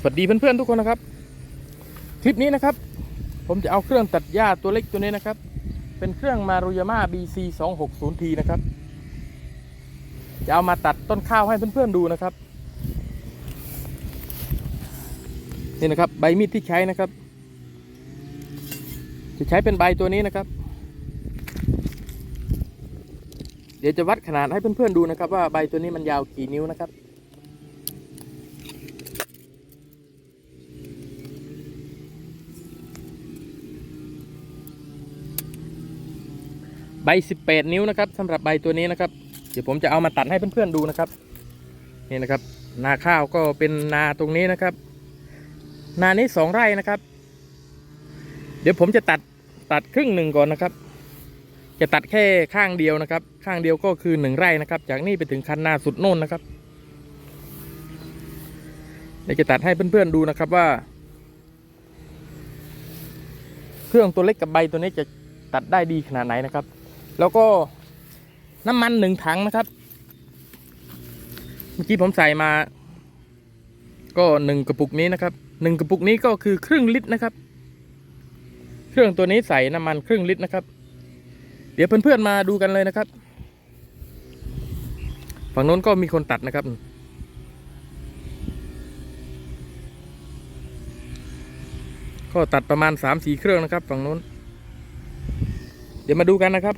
สวัสดีเพื่อนๆทุกคนนะครับ คลิปนี้นะครับ ผมจะเอาเครื่องตัดหญ้าตัวเล็กตัวนี้นะครับ เป็นเครื่องมารุยาม่า BC 2 6 0 T นะครับ จะเอามาตัดต้นข้าวให้เพื่อนๆดูนะครับ นี่นะครับ ใบมีดที่ใช้นะครับ จะใช้เป็นใบตัวนี้นะครับ เดี๋ยวจะวัดขนาดให้เพื่อนๆดูนะครับ ว่าใบตัวนี้มันยาวกี่นิ้วนะครับ ใบ 18 นิ้วนะครับสำหรับใบตัวนี้นะครับ เดี๋ยวผมจะเอามาตัดให้เพื่อนๆดูนะครับ นี่นะครับ นาข้าวก็เป็นนาตรงนี้นะครับ นานี้สองไร่นะครับ เดี๋ยวผมจะตัดตัดครึ่งหนึ่งก่อนนะครับ จะตัดแค่ข้างเดียวนะครับ ข้างเดียวก็คือหนึ่งไร่นะครับ จากนี่ไปถึงคันนาสุดโน่นนะครับเดี๋ยวจะตัดให้เพื่อนๆดูนะครับว่า เครื่องตัวเล็กกับใบตัวนี้จะตัดได้ดีขนาดไหนนะครับ แล้วก็น้ำมันหนึ่งถังนะครับ เมื่อกี้ผมใส่มา ก็หนึ่งกระปุกนี้นะครับหนึ่งกระปุกนี้ก็คือครึ่งลิตรนะครับ เครื่องตัวนี้ใส่น้ำมันครึ่งลิตรนะครับ เดี๋ยวเพื่อนๆมาดูกันเลยนะครับ ฝั่งโน้นก็มีคนตัดนะครับก็ตัดประมาณสามสี่เครื่องนะครับฝั่งโน้น เดี๋ยวมาดูกันนะครับ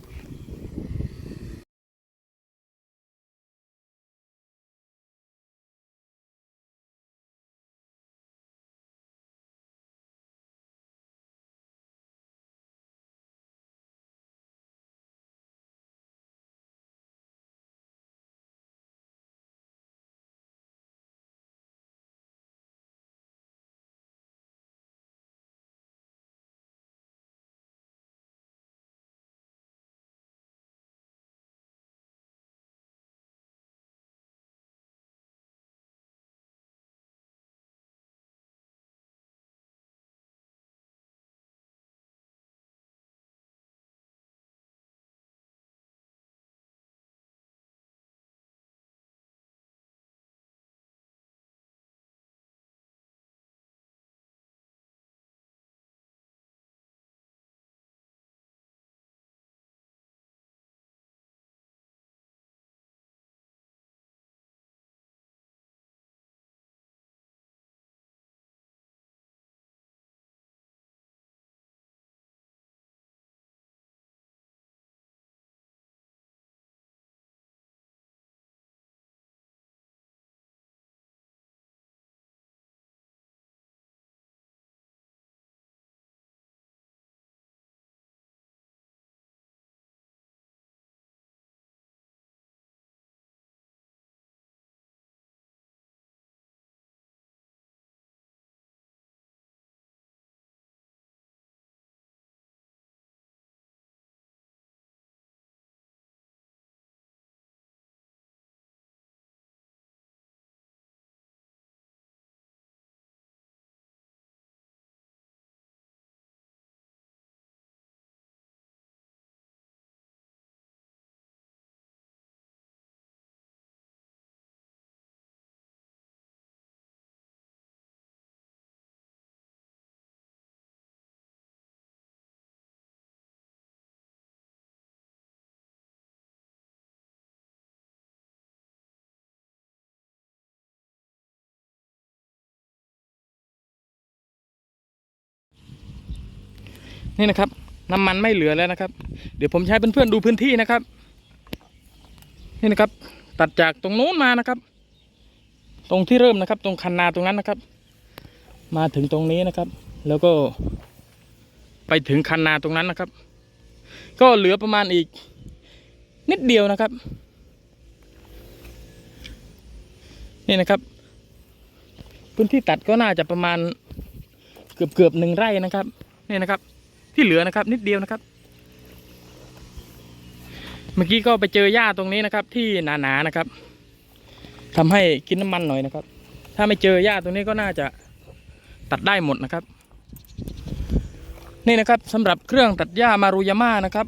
นี่นะครับ น้ำมันไม่เหลือแล้วนะครับ เดี๋ยวผมใช้เพื่อนๆดูพื้นที่นะครับ นี่นะครับ ตัดจากตรงโน้นมานะครับ ตรงที่เริ่มนะครับ ตรงคันนาตรงนั้นนะครับ มาถึงตรงนี้นะครับ แล้วก็ ไปถึงคันนาตรงนั้นนะครับ ก็เหลือประมาณอีก นิดเดียวนะครับ นี่นะครับพื้นที่ตัดก็น่าจะประมาณเกือบเกือบหนึ่งไร่นะครับ นี่นะครับ ที่เหลือนะครับ นิดเดียวนะครับ เมื่อกี้ก็ไปเจอหญ้าตรงนี้นะครับ ที่หนาๆนะครับทำให้กินน้ำมันหน่อยนะครับ ถ้าไม่เจอหญ้าตรงนี้ก็น่าจะตัดได้หมดนะครับ นี่นะครับสำหรับเครื่องตัดหญ้ามารุยาม่านะครับ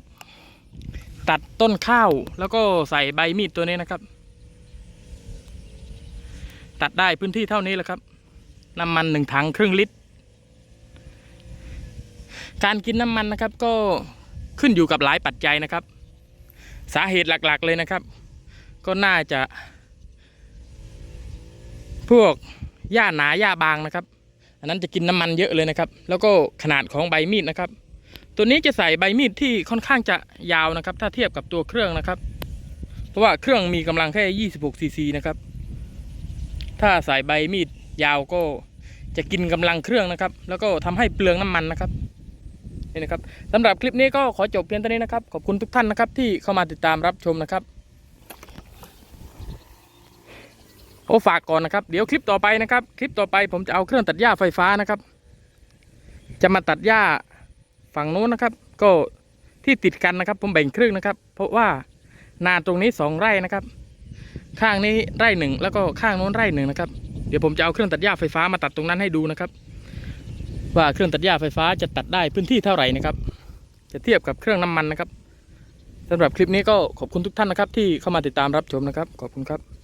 ตัดต้นข้าวแล้วก็ใส่ใบมีดตัวนี้นะครับ ตัดได้พื้นที่เท่านี้แหละครับน้ำมันหนึ่งถังครึ่งลิตร การกินน้ำมันนะครับก็ขึ้นอยู่กับหลายปัจจัยนะครับ สาเหตุหลักๆเลยนะครับ ก็น่าจะ พวกหญ้าหนาหญ้าบางนะครับ อันนั้นจะกินน้ำมันเยอะเลยนะครับ แล้วก็ขนาดของใบมีดนะครับ ตัวนี้จะใส่ใบมีดที่ค่อนข้างจะยาวนะครับ ถ้าเทียบกับตัวเครื่องนะครับ เพราะว่าเครื่องมีกำลังแค่26ซีซีนะครับ ถ้าใส่ใบมีดยาวก็จะกินกำลังเครื่องนะครับ แล้วก็ทำให้เปลืองน้ำมันนะครับ นี่นะครับสำหรับคลิปนี้ก็ขอจบเพียงเท่านี้นะครับ ขอบคุณทุกท่านนะครับที่เข้ามาติดตามรับชมนะครับโอ้ฝากก่อนนะครับเดี๋ยวคลิปต่อไปนะครับ คลิปต่อไปผมจะเอาเครื่องตัดหญ้าไฟฟ้านะครับ จะมาตัดหญ้าฝั่งนู้นนะครับ ก็ที่ติดกันนะครับ ผมแบ่งครึ่งนะครับ เพราะว่านาตรงนี้สองไร่นะครับ ข้างนี้ไร่หนึ่งแล้วก็ข้างโน้นไร่หนึ่งนะครับเดี๋ยวผมจะเอาเครื่องตัดหญ้าไฟฟ้ามาตัดตรงนั้นให้ดูนะครับ ว่าเครื่องตัดหญ้าไฟฟ้าจะตัดได้พื้นที่เท่าไหร่นะครับ จะเทียบกับเครื่องน้ำมันนะครับสำหรับคลิปนี้ก็ขอบคุณทุกท่านนะครับ ที่เข้ามาติดตามรับชมนะครับ ขอบคุณครับ